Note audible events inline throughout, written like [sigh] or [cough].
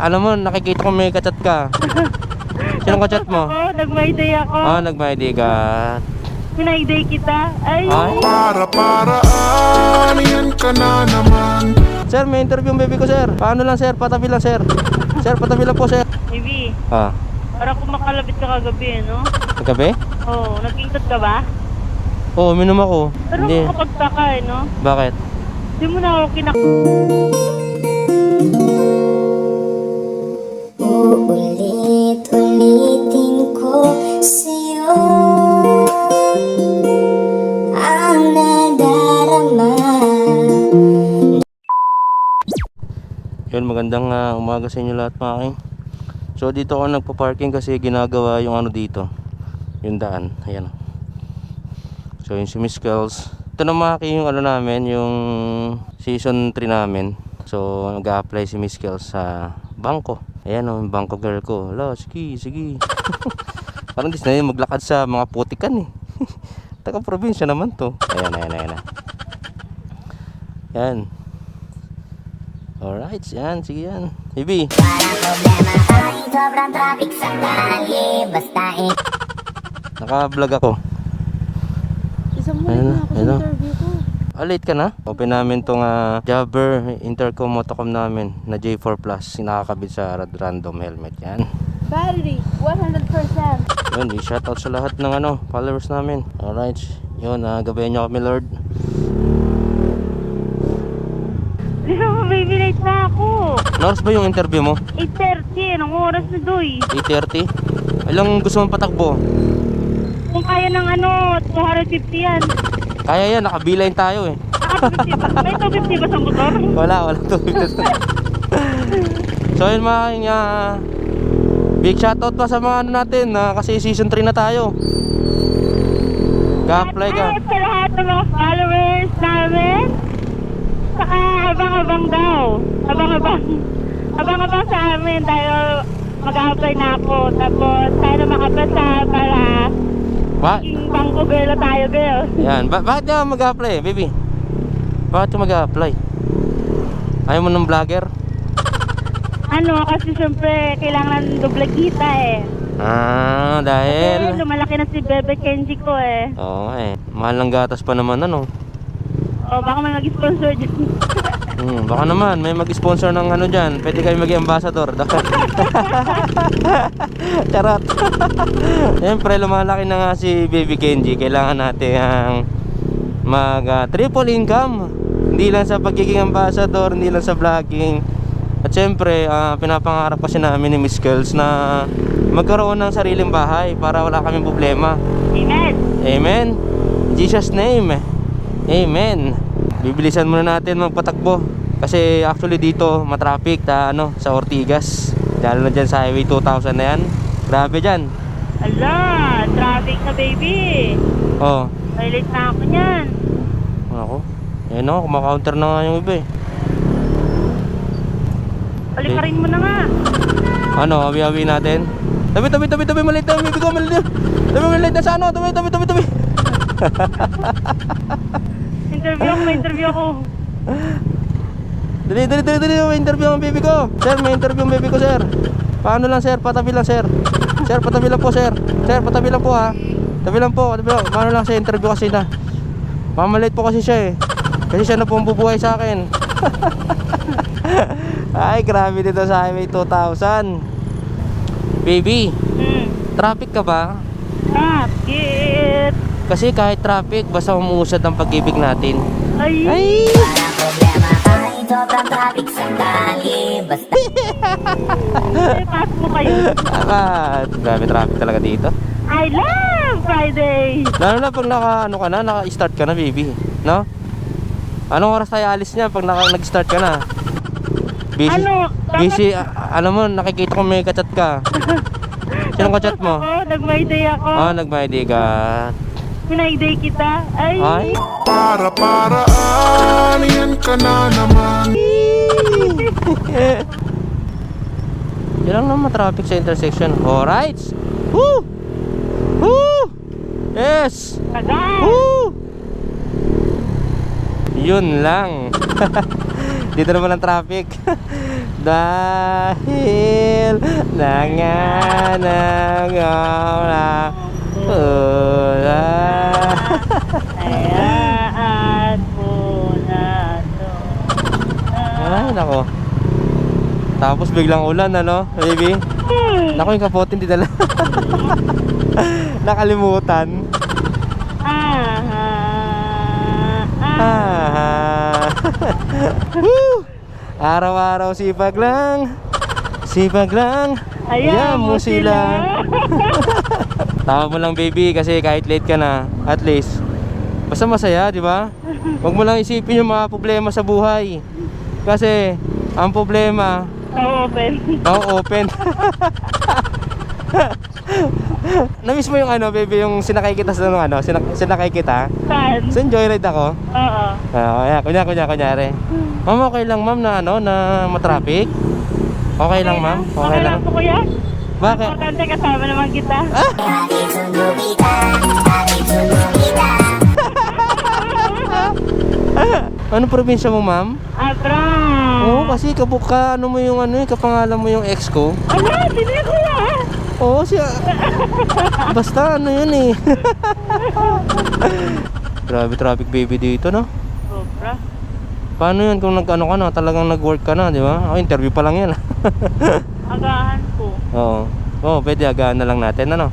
alam mo, nakikita ko may kachat ka. [laughs] Sinong kachat mo? Ako, nag-my-day ako. Ah, nag-my-day ka. Pinay-day kita. Ay, Ay. Para paraan, yan ka na naman Sir, may interview yung baby ko, sir. Paano lang, sir? Patabi lang, sir. Sir, patabi lang po, sir. baby. Ah, Para kung makalabit ka kagabi, eh, no? nagkabe? Oo, oh, nag-iintot ka ba? Oo, oh, minum ako. Pero Hindi. makapagtaka, eh, no? Bakit? Hindi mo na ako kinak... Uulit-ulitin ko sa'yo Ang nadarama Yun, magandang ah, umaga sa inyo lahat mga. So dito ako nagpa-parking kasi ginagawa yung ano dito. Yung daan. Ayan. So yung si Miss Girls. Ito na mga yung ano namin, yung season 3 namin. So nag-apply si Miss Girls sa bangko. Ayan o, yung bangko girl ko. Hala, sige, sige. [laughs] Parang dis na yun maglakad sa mga putikan eh. [laughs] Taga probinsya naman to. Ayan, ayan, ayan. ayan. Yan. Alright, yan, sige yan. Baby, Walang problema kahit sobrang traffic sa kalye Basta eh naka-vlog ako. Isang Ayun na, ayun na. interview. Ah, late ka na? Open namin tong uh, Jabber Intercom Motocom namin na J4 Plus. Nakakabit sa random helmet yan. Battery, 100%. Yun, i-shoutout sa lahat ng ano, followers namin. Alright, yun, uh, gabayan nyo kami Lord. Di ba, baby, late na ako. Nors ba yung interview mo? 8.30, anong oras na, Doy? 8.30? Ilang gusto mong patakbo? Kung kaya ng ano, 250 yan. Kaya yan, nakabilayin tayo eh. 250? May 250 ba sa motor? Wala, wala to. so yun mga king, ah, big shoutout pa sa mga ano natin na kasi season 3 na tayo. Ga-apply ka. At sa lahat ng mga followers namin. Saka abang-abang daw. Abang-abang. Abang-abang sa amin dahil mag-apply na ako. Tapos sana makapasa para Ba girl na tayo girl. yan, ba bakit ka mag-apply, baby? Bakit mag-apply? Ayaw mo ng vlogger? Ano, kasi syempre kailangan doble kita eh. Ah, dahil... lumalaki na si Bebe Kenji ko eh. Oo eh, mahal ng gatas pa naman ano. O baka may mag-sponsor dyan. [laughs] Hmm, baka naman may mag-sponsor ng ano diyan. Pwede kayo maging ambassador. [laughs] Charot. [laughs] Siyempre lumalaki na nga si Baby Kenji. Kailangan natin ang mag ah, triple income. Hindi lang sa pagiging ambassador, hindi lang sa vlogging. At siyempre, ah, pinapangarap kasi namin ni Miss Girls na magkaroon ng sariling bahay para wala kaming problema. Amen. Amen. In Jesus name. Amen. Bibilisan muna natin magpatakbo kasi actually dito matraffic ta ano sa Ortigas. Lalo na dyan sa Highway 2000 na yan. Grabe dyan. Ala, traffic na baby. Oh, May late na ako niyan. ako. Ayun ako, kumakaunter na nga yung iba eh. Palikarin mo na nga. Ano, awi-awi natin. Tabi, tabi, tabi, tabi, malit na, baby ko, malit. Tabi, malit na sa ano, tabi, tabi, tabi, tabi. [laughs] Interview ako, may interview ako. Dali, dali, dali, dali, may interview ang baby ko. Sir, may interview ang baby ko, sir. Paano lang, sir? Patabi lang, sir. Sir, patabi lang po, sir. Sir, patabi lang po, ha. Tabi lang po, tabi lang. Paano lang sa interview kasi na. Mamalit po kasi siya, eh. Kasi siya na po ang bubuhay sa akin. [laughs] Ay, grabe dito sa Highway 2000. Baby, Hmm. traffic ka ba? Bakit? Kasi kahit traffic, basta umuusad ang pag-ibig natin. Ay, Ay! Walang problema kahit sobrang traffic sa kalye Basta ay, pass mo kayo. Ah, grabe traffic talaga dito. I love Friday. Lalo na pag naka, ano ka na, naka-start ka na, baby. No? Anong oras tayo alis niya pag naka, nag-start ka na? Busy, Ano, dapat- busy, a- alam mo, nakikita ko may kachat ka. [laughs] Sinong kachat mo? Ako, nag-my-day ako. Ah, nag-my-day ka. Pinay-day kita. Ay, Ay, Para paraan, yan ka na naman [laughs] yun lang naman traffic sa intersection. Alright! Woo! Woo! Yes! Woo! Yun lang. [laughs] Dito naman ang traffic. [laughs] Dahil Nanganagaw Ula Hayaan mo na to. Ay, nako. Tapos biglang ulan, ano, baby? Nako, yung kapote hindi dala. [laughs] Nakalimutan. Ah, ah, ah. Ah. [laughs] Woo! Araw-araw sipag lang. Sipag lang. Hayaan mo sila. [laughs] Tawa mo lang baby kasi kahit late ka na, at least basta masaya, di ba? Huwag mo lang isipin yung mga problema sa buhay. Kasi ang problema, Oo, open. oh, open. [laughs] Namiss mo yung ano, baby, yung sinakay kita sa ano, sinak sinakay kita. Saan? Sa joyride ako. Oo. Ah, kaya kunya kunya kunyari. Ma'am, okay lang ma'am na ano, na matraffic? Okay lang ma'am? Okay lang po kuya. Bakit? Importante kasama naman kita. [laughs] Sumubita Ano probinsya mo, ma'am? Abra. Oo, kasi kabuka, ano mo yung ano, eh, kapangalan mo yung ex ko. Ano? Sino yung kuya? Oo, siya. Basta ano yun eh. [laughs] Grabe traffic baby dito, no? Sobra. Paano yun kung nag-ano ka na, talagang nag-work ka na, di ba? Oh, interview pa lang yan. [laughs] Agahan Oo. Oo, pwede agaan na lang natin, ano?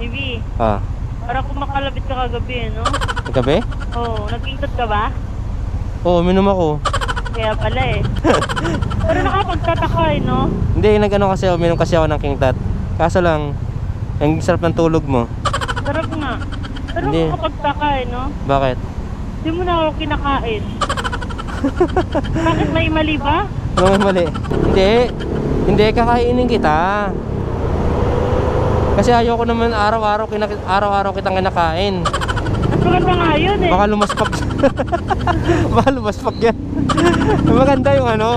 Maybe. Ah, Para kung makalabit ka kagabi, no? gabi? Oo. Nag-ingkot ka ba? Oo, minum ako. Kaya pala eh. [laughs] Pero nakapagtataka eh, no? Hindi, nag-ano kasi ako, minum kasi ako ng King Tat. Kaso lang, ang sarap ng tulog mo. Sarap nga. Pero Hindi. nakapagtaka eh, no? Bakit? Hindi mo na ako kinakain. [laughs] Bakit may mali ba? Ano may mali? Hindi. Hindi, kakainin kita. Kasi ayoko naman araw-araw kinak- araw-araw kitang kinakain. Maganda nga yun eh. Baka lumaspak. [laughs] Baka lumaspak yan. Maganda yung ano,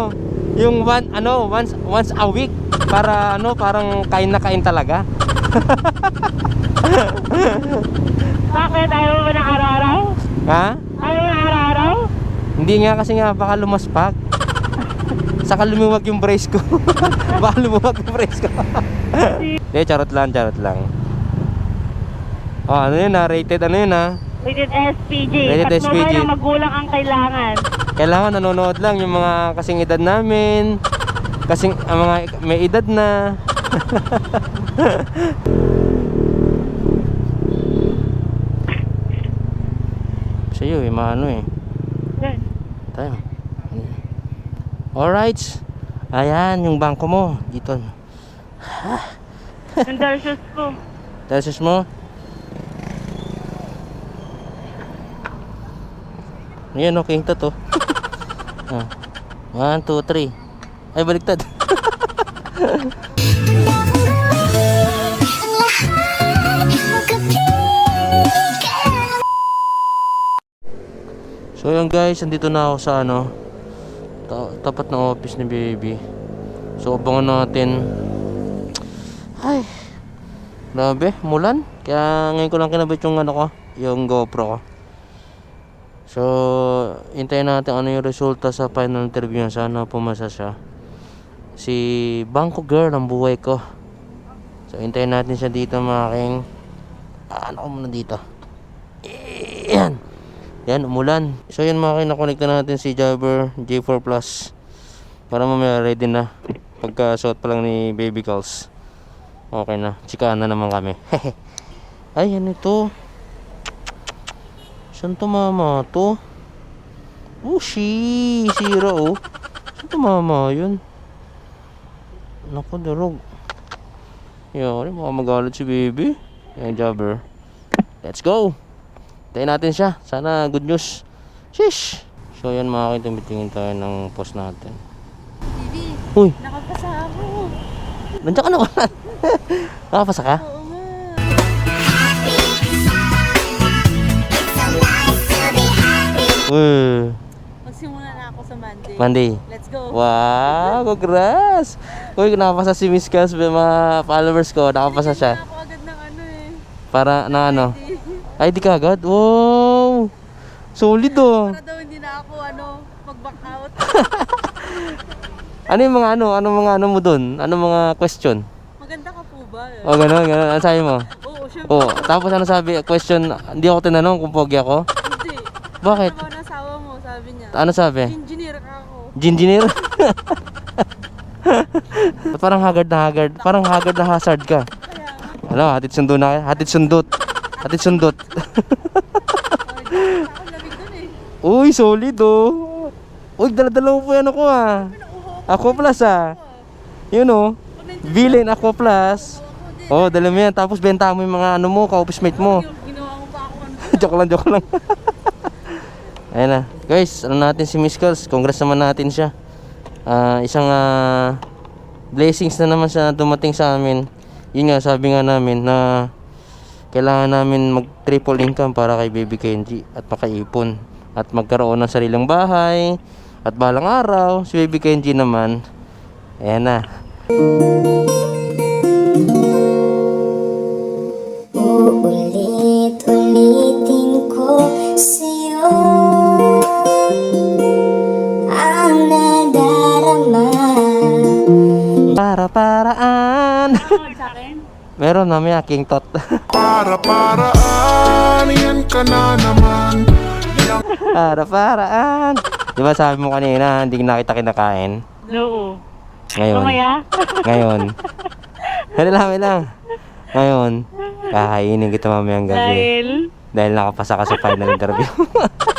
yung one, ano, once, once a week. Para ano, parang kain na kain talaga. [laughs] Bakit? Ayaw mo ng araw-araw? Ha? Ayaw mo ng araw-araw? Hindi nga kasi nga baka lumaspak. Saka lumuwag yung brace ko. [laughs] baka lumuwag yung brace ko. [laughs] Hindi, charot lang, charot lang. Oh, ano yun ha? Rated ano yun ha? Rated SPG. Rated At SPG. ang magulang ang kailangan. Kailangan nanonood lang yung mga kasing edad namin. Kasing ang mga may edad na. [laughs] Sa'yo eh, maano eh. Tayo. Alright. Ayan, yung bangko mo. Dito. [laughs] Yung darsyos ko. Tesis mo. Ayan, okay. Ito to. ah. One, two, three. Ay, baliktad. [laughs] So yun guys, andito na ako sa ano ta- tapat ng office ni baby. So abangan natin. Ay. Grabe, mulan. Kaya ngayon ko lang kinabit yung ano ko, yung GoPro ko. So, hintayin natin ano yung resulta sa final interview. Sana pumasa siya. Si Bangko Girl ang buhay ko. So, hintayin natin siya dito mga king. Ah, ano ko muna dito. Yan. Yan, umulan. So, yan mga king, nakonekta natin si Jabber J4 Plus. Para mamaya ready na. Pagka suot pa lang ni Baby Calls. Okay na. Chikahan na naman kami. [laughs] Ay, ano ito? Saan to mama to? Oh, she. Sira oh. Saan to mama yun? Naku, darog. Yari, baka magalit si baby. Yan, jobber. Let's go. Tayo natin siya. Sana good news. Shish! So, yan mga kitumbitingin tayo ng post natin. Bibi, Uy, nakapasa ako. nandiyan ka na? [laughs] Nakapasa ka? Oo nga. Uy, Magsimula na ako sa Monday. Monday. Let's go. Wow, congrats! Uy, nakapasa si Miss Kels, mga followers ko, nakapasa siya. Ako agad ng ano eh. Para na ano? Di- ID ka agad? Wow! Solid oh! Para daw hindi na ako ano, mag-back out. [laughs] Ano yung mga ano? Ano mga ano mo dun? Ano mga question? Maganda ka po ba? Eh? O gano'n, gano'n. Ano sabi mo? Oo, syempre. O, tapos ano sabi? Question, hindi ako tinanong kung pogi ako. Hindi. Bakit? Ano na asawa mo, sabi niya. Ano sabi? Engineer ka ako. Engineer? [laughs] parang haggard na haggard. Parang haggard na hazard ka. Ano, hatid sundo na? Hatid sundot. Hatid sundot. [laughs] Uy, solid oh. Uy, dala-dala mo po yan ako ah. Ako plus ah. Yun oh. Villain ako plus. Oh, dala mo yan. Tapos benta mo yung mga ano mo, ka-office mate mo. [laughs] Joke lang, joke lang. [laughs] Ayan na. Guys, ano natin si Miss Girls. Congrats naman natin siya. Ah, isang ah, blessings na naman siya na dumating sa amin. Yun nga, sabi nga namin na kailangan namin mag triple income para kay Baby Kenji at makaipon at magkaroon ng sariling bahay at balang araw si Baby Kenji naman. Ayan na. Uulit-ulitin ko sa'yo. Ang nadarama. Para paraan sa akin? meron mamaya king tot [laughs] Para-paraan Yan ka na naman. Para paraan di ba sabi mo kanina hindi na kita kinakain? No. ngayon. Ngayon. Lang ano lang. Ngayon kakainin kita mamayang gabi. Dahil, dahil nakapasa ka sa final interview [laughs]